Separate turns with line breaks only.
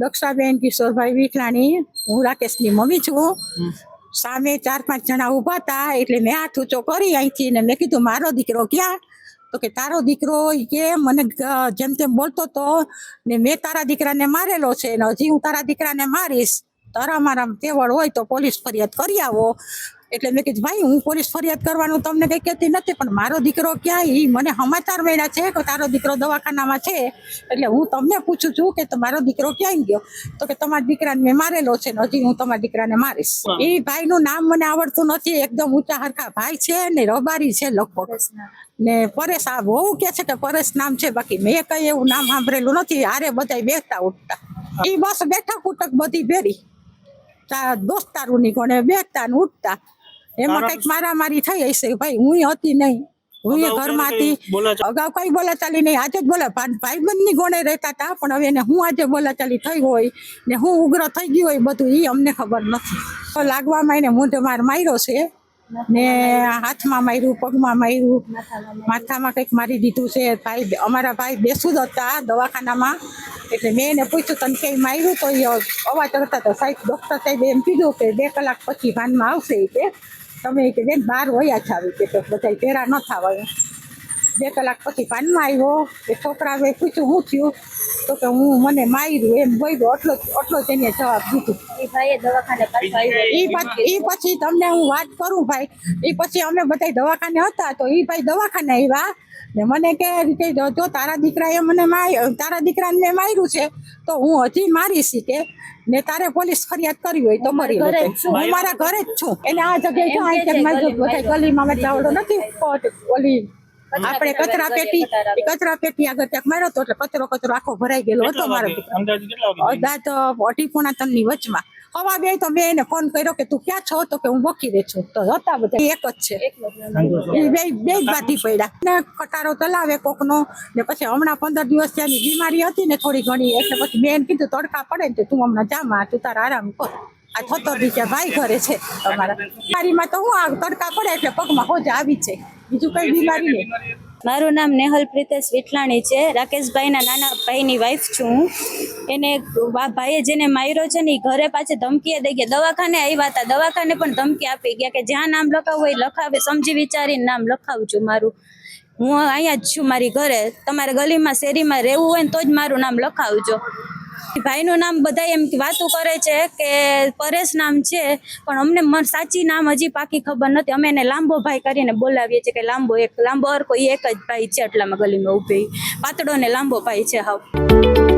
દક્ષાબેન કિશોરભાઈ વિઠલાણી હું રાકેશની મમ્મી છું. સામે ચાર પાંચ જણા ઊભા હતા એટલે મેં હાથ ઊંચો કરી અહીંથી ને મેં કીધું મારો દીકરો ક્યાં? તો કે તારો દીકરો કે મને જેમ તેમ બોલતો તો ને મેં તારા દીકરાને મારેલો છે ને હજી હું તારા દીકરાને મારીશ. તારા મારા તેવડ હોય તો પોલીસ ફરિયાદ કરી આવો. એટલે મેં કીધું ભાઈ હું પોલીસ ફરિયાદ કરવાનું તમને કંઈ કહેતી નથી પણ મારો દીકરો ક્યાં ઈ મને સમાચાર મળ્યા છે કે તારો દીકરો દવાખાનામાં છે? એટલે હું તમને પૂછું છું કે તમારો દીકરો ક્યાં ગયો? તો કે તમારા દીકરાને મેં મારેલો છે ને હજી હું તમારા દીકરાને મારીશ. એ ભાઈનું નામ મને આવડતું નથી એકદમ ઊંચા હરખા ભાઈ છે ને રબારી છે લગભગ. ને પરેશ આ બહુ કે છે કે પરેશ નામ છે બાકી મેં કઈ એવું નામ સાંભળેલું નથી આરે બધા બેસતા ઉઠતા. એ બસ બેઠક ઉઠક બધી ભેરી. તા દોસ્તારું કોને બેઠતા ને ઉઠતા. એમાં કંઈક મારામારી થઈ હશે ભાઈ હું હતી નહીં. હું ઘરમાં
હતી.
અગાઉ કઈ બોલાચાલી નહીં. આજે જ બોલા ભાઈબંધની ગોણે રહેતા હતા પણ હવે એને હું આજે બોલાચાલી થઈ હોય ને હું ઉગ્ર થઈ ગયું હોય બધું એ અમને ખબર નથી. તો લાગવામાં એને મૂંઢ માર માર્યો છે ને હાથમાં માર્યું પગમાં માર્યું. માથામાં કંઈક મારી દીધું છે. ભાઈ અમારા ભાઈ બેસું જ હતા દવાખાનામાં. એટલે મેં એને પૂછ્યું, તને કંઈ માર્યું તો એ અવાજ કરતા તો સાહેબ ડૉક્ટર સાહેબ એમ કીધું કે બે કલાક પછી ભાનમાં આવશે એ કે, તમે કે બેન બહાર વયા છાવી કે બધા ભેરા ન થવાય બે કલાક પછી પાનમાં આવ્યો. એ છોકરાએ પૂછ્યું શું થયું? તો કે હું મને માર્યું. એમ બોલ્યો. એટલો જ- એટલો એને જવાબ દીધો.
એ પાછો આવ્યો.
ઈ પછી ઈ પછી તમને હું વાત કરું ભાઈ. એ પછી અમે બધા દવાખાને હતા તો એ ભાઈ દવાખાને આવ્યા. ને મને કે રીતે જો તારા દીકરાએ મને માર તારા દીકરાને મેં માર્યું છે તો હું હજી મારીશ કે. ને તારે પોલીસ ફરિયાદ કરવી હોય તો કરી. હું મારા ઘરે જ છું. એને આ જગ્યાએ
ગલીમાં
મેં ચાવડો નથી. ઓલી આપણે કચરા પેટી કચરા પેટી આગળ ત્યાં માર્યો હતો એટલે કચરો કચરો આખો ભરાઈ ગયેલો હતો મારો
અંદાજે
અઢી પોણા ત્રણની વચમાં. હવા બે તો મેં એને ફોન કર્યો કે તું ક્યાં છો? તો કે હું બકીરે છું. તો હતા બધા. એક જ છે. એ બે બે જ બાથી પડ્યા. ને કટારો ચલાવે કોકનો. ને પછી હમણાં પંદર દિવસ ત્યાંની બીમારી હતી ને થોડી ઘણી. એટલે પછી મેં એને કીધું તડકા પડે ને તું હમણાં જામાં તું તારા આરામ કર. આ થતો દીકરા ભાઈ ઘરે છે તમારા. બીમારીમાં તો હું આ તડકા પડે એટલે પગમાં હોજ આવી છે બીજું કઈ બીમારી નહીં.
મારું નામ નેહલ પ્રિતેશ વિઠલાણી છે. રાકેશભાઈના નાના ભાઈની વાઈફ છું હું. એને વા- ભાઈએ જેને માર્યો છે ને એ ઘરે પાછે ધમકી દઈ ગયા. દવાખાને આવ્યા હતા. દવાખાને પણ ધમકી આપી ગયા કે જ્યાં નામ લખાવું હોય એ લખાવે. સમજી વિચારીને નામ લખાવું છું મારું. હું અહીંયા જ છું મારી ઘરે. તમારે ગલીમાં શેરીમાં રહેવું હોય ને તો જ મારું નામ લખાવજો. ભાઈનું નામ બધા એમ વાતો કરે છે કે પરેશ નામ છે, પણ અમને સાચી નામ હજી પાકી ખબર નથી. અમે એને લાંબો ભાઈ કરીને બોલાવીએ છીએ કે લાંબો એક, લાંબો અરકો એ એક જ ભાઈ છે એટલામાં ગલીમાં ઊભી. પાતળો ને લાંબો ભાઈ છે હાવ.